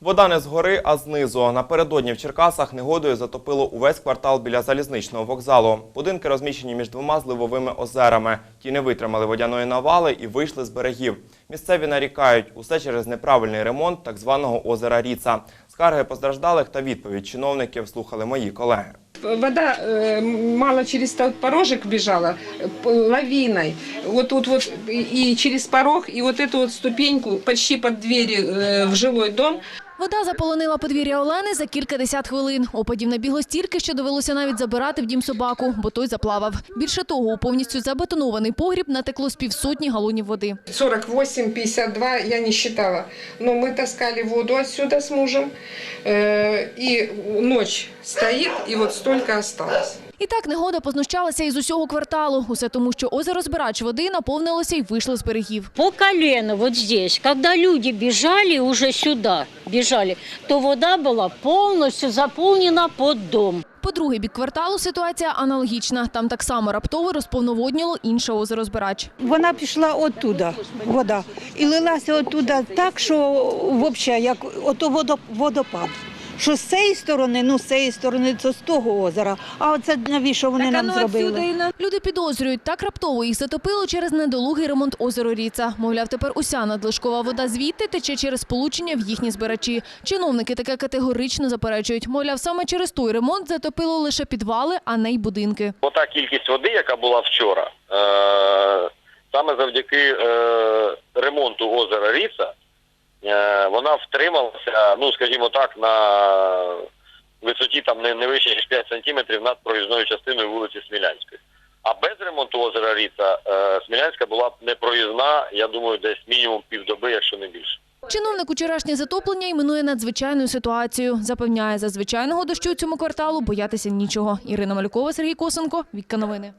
Вода не згори, а знизу. Напередодні в Черкасах негодою затопило увесь квартал біля залізничного вокзалу. Будинки розміщені між двома зливовими озерами. Ті не витримали водяної навали і вийшли з берегів. Місцеві нарікають усе через неправильний ремонт так званого озера Ріца. Скарги постраждалих та відповідь чиновників слухали мої колеги. Вода э, мало через тот порожек бежала, э, п- лавиной. Вот тут вот и и через порог, и вот эту вот ступеньку почти под двери э, в жилой дом. Вода заполонила подвір'я Олени за кілька десят хвилин. Опадів набігло стільки, що довелося навіть забирати в дім собаку, бо той заплавав. Більше того, у повністю забетонований погріб натекло з півсотні галонів води. 48, 52, я не считала. Но мы таскали воду отсюда с мужем. э, И ночь стоит, и вот столько осталось. І так негода познущалася із усього кварталу. Усе тому, що озеро збирач води наповнилося і вийшло з берегів. по колено вот здесь. Когда люди бежали уже сюда, бежали, то вода была полностью заполнена под дом. По другий бік кварталу ситуація аналогічна. Там так само раптово розповноводніло інше озеро збирач. Вона пішла оттуда, вода, і лилася оттуда так, що взагалі як ото водо- водопад. Що з цієї сторони, ну з цієї сторони, це з того озера. А оце навіщо вони нам зробили? Люди підозрюють, так раптово їх затопило через недолугий ремонт озеро Ріца. Мовляв, тепер уся надлишкова вода звідти тече через сполучення в їхні збирачі. Чиновники таке категорично заперечують. Мовляв, саме через той ремонт затопило лише підвали, а не й будинки. Ота кількість води, яка була вчора, е, саме завдяки е, ремонту озера Ріса, е, вона втрималася, ну скажімо так, на висоті там не, вище ніж 5 сантиметрів над проїзною частиною вулиці Смілянської. А без ремонту озера Ріса е, Смілянська була б непроїзна, я думаю, десь мінімум півдоби, якщо не більше. Чиновник учорашнє затоплення іменує надзвичайною ситуацією. Запевняє, за звичайного дощу цьому кварталу боятися нічого. Ірина Малюкова, Сергій Косенко, Вікка Новини.